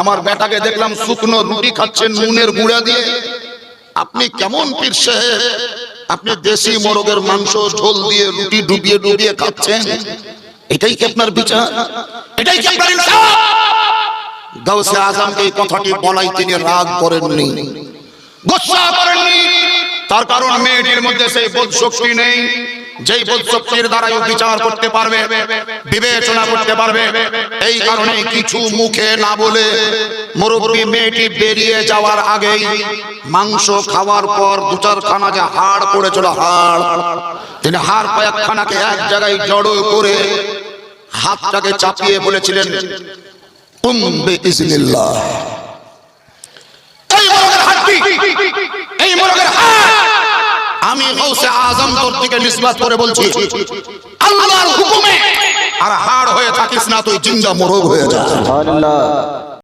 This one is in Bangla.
আমার বেটাকে দেখলাম শুকনো রুটি খাচ্ছেন নুনের গুঁড়া দিয়ে। আপনি কেমন পীর সাহেব? আপনি দেশি মোরগের মাংস, ঝোল দিয়ে রুটি ডুবিয়ে ডুবিয়ে খাচ্ছেন। এটাই কি আপনার বিচার? এটাই কি আপনার গাউসে আজমকে এই কথাটি বলাই তিনি রাগ করেননি। গোসা করেননি। তার কারণ মেয়েটির মধ্যে সেই বোধ শক্তি নেই। যেই বোধ শক্তির দ্বারাই বিচার করতে পারবে বিবেচনা করতে পারবে এই কারণে কিছু মুখে না বলে মুরব্বী মেয়েটি বেরিয়ে যাওয়ার আগেই মাংস খাওয়ার পর দু চারখানা যে হাড় পড়েছিল হাড় তিনি হাড় কয়েকখানাকে এক জায়গায় জড়ো করে হাতটাকে চাপিয়ে বলেছিলেন এই মোরগের হাড় আমি গৌসে আজম তোর দিকে নিসবাত করে বলছি, আল্লাহর হুকুমে আর হাড় হয়ে থাকিস না, তুই জিন্দা মোরগ হয়ে যা। সুবহানাল্লাহ।